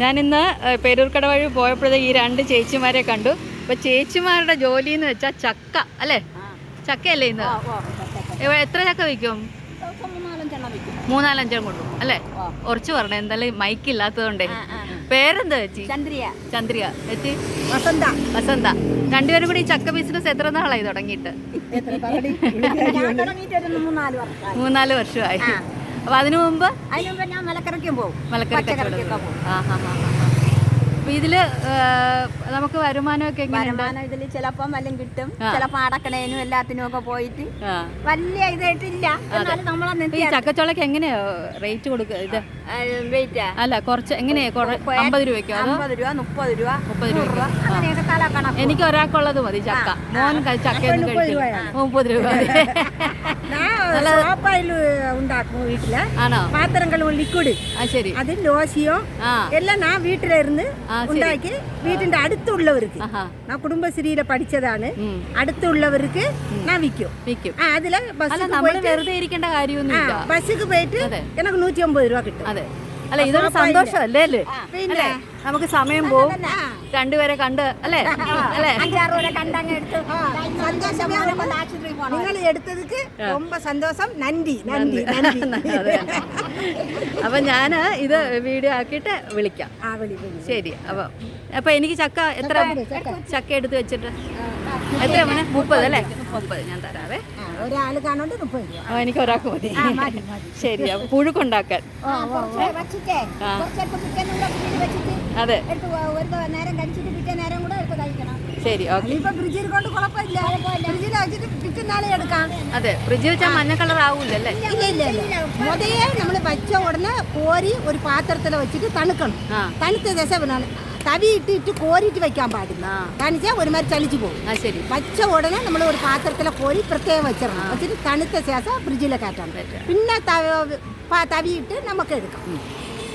ഞാനിന്ന് പേരൂർക്കട വഴി പോയപ്പോഴേ ഈ രണ്ട് ചേച്ചിമാരെ കണ്ടു. അപ്പൊ ചേച്ചിമാരുടെ ജോലി എന്ന് വെച്ചാൽ ചക്ക അല്ലേ? ചക്കയല്ലേ ഇന്ന്? എത്ര ചക്ക വിൽക്കും മൂന്നാലഞ്ചെണ്ണം കൊണ്ടു അല്ലേ? ഉറച്ചു പറഞ്ഞേ എന്തായാലും മൈക്ക് ഇല്ലാത്തതുകൊണ്ടേ. പേരെന്താ ചേച്ചി? ചന്ദ്രിയ ചന്ദ്രിയ ചേച്ചി? വസന്ത. വസന്ത. രണ്ടുപേരും കൂടി ഈ ചക്ക ബിസിനസ് എത്ര നാളായി തുടങ്ങിയിട്ട്? മൂന്നാൽ വർഷമായി. അപ്പൊ അതിനു മുമ്പ് അതിനു മുമ്പ് ഞാൻ മലക്കറയ്ക്കും പോകും മലക്കറി അപ്പൊ ഇതിൽ നമുക്ക് വരുമാനമൊക്കെ ഇതിൽ വരുമാനം ഇതിൽ ചിലപ്പം വല്ലതും കിട്ടും. ചിലപ്പോ അടക്കണേനും എല്ലാത്തിനും ഒക്കെ പോയിട്ട്. വലിയ ഇതായിട്ടില്ല. എന്നാലും ഈ ചക്കച്ചോളക്ക് എങ്ങനെയാ റേറ്റ് കൊടുക്കുക ഇത്? വെയിറ്റാ അല്ല കുറച്ച് എങ്ങനെയാ? അമ്പത് രൂപയ്ക്കോ അമ്പത് രൂപ മുപ്പത് രൂപ. മുപ്പത് രൂപ. എനിക്ക് ഒരാൾക്കുള്ളത് മതി ചക്ക. മോൻ ചക്ക മുപ്പത് രൂപ ഉണ്ടാക്കും വീട്ടിൽ. ആണോ? പാത്രങ്ങളും ലിക്വിഡ് ആ ശരി. അത് ലോശിയോ എല്ലാം ഞാൻ വീട്ടിലിരുന്ന്. ഉണ്ടാക്കി വീട്ടിന്റെ അടുത്തുള്ളവർക്ക്. ഞാൻ കുടുംബശ്രീയിലെ പഠിച്ചതാണ്. അടുത്തുള്ളവർക്ക് ഞാൻ വിൽക്കും. വിൽക്കും. അതിൽ വെറുതെ ഇരിക്കേണ്ട ആ ഇല്ല ബസ്സിക്ക് പോയിട്ട് എനിക്ക് നൂറ്റി അമ്പത് രൂപ കിട്ടും. അതെ. അല്ല ഇതൊരു സന്തോഷം അല്ലേ? പിന്നെ? നമുക്ക് സമയം പോകും രണ്ടുപേരെ കണ്ട് അല്ലേ? അല്ലേ? നിങ്ങൾ എടുത്തതിക്ക് ரொம்ப സന്തോഷം. നന്ദി നന്ദി അപ്പൊ ഞാൻ ഇത് വീഡിയോ ആക്കിയിട്ട് വിളിക്കാം. ശരി. അപ്പൊ അപ്പൊ എനിക്ക് ചക്ക എത്ര ചക്ക എടുത്ത് വെച്ചിട്ട്? എത്ര മോനെ? മുപ്പത് അല്ലേ? മുപ്പത് ഞാൻ തരാവേ. ആ, ഒരാൾ കാണോണ്ട് മുപ്പത് രൂപ. ആ, എനിക്ക് ഒരാൾക്ക് മതി. ശരി അപ്പൊ പുഴുക്കുണ്ടാക്കാൻ. അതെ. എടുത്ത് ഒരു നേരം കഴിച്ചിട്ട് പിറ്റേ നേരം കൂടെ എടുത്ത് കഴിക്കണം. ശരി അതെ ഫ്രിഡ്ജിൽ വെച്ചാൽ മഞ്ഞ കളർ ആവൂലല്ലേ ഇല്ല ഇല്ല ഇല്ല മുതലേ നമ്മൾ വച്ച ഉടനെ കോരി ഒരു പാത്രത്തിൽ വെച്ചിട്ട് തണുക്കണം. തണുത്ത ദശവനാണ് തവി ഇട്ട് കോരിയിട്ട് വെക്കാൻ പാടില്ല. കാണിച്ചാൽ ഒരുമാതിരി ചലിച്ചു പോകും. ശരി. വച്ച ഉടനെ നമ്മൾ ഒരു പാത്രത്തിലെ കോരി പ്രത്യേകം വെച്ചിടണം. വെച്ചിട്ട് തണുത്ത ശേഷം ഫ്രിഡ്ജിലെ കയറ്റാൻ പറ്റും. പിന്നെ തവിയിട്ട് നമുക്ക് എടുക്കാം.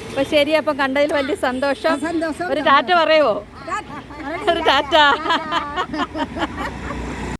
അപ്പൊ ശരി അപ്പൊ കണ്ടതിൽ വലിയ സന്തോഷം. സന്തോഷം. ഒരു ടാറ്റ പറയുവോ? ഒരു ടാറ്റ.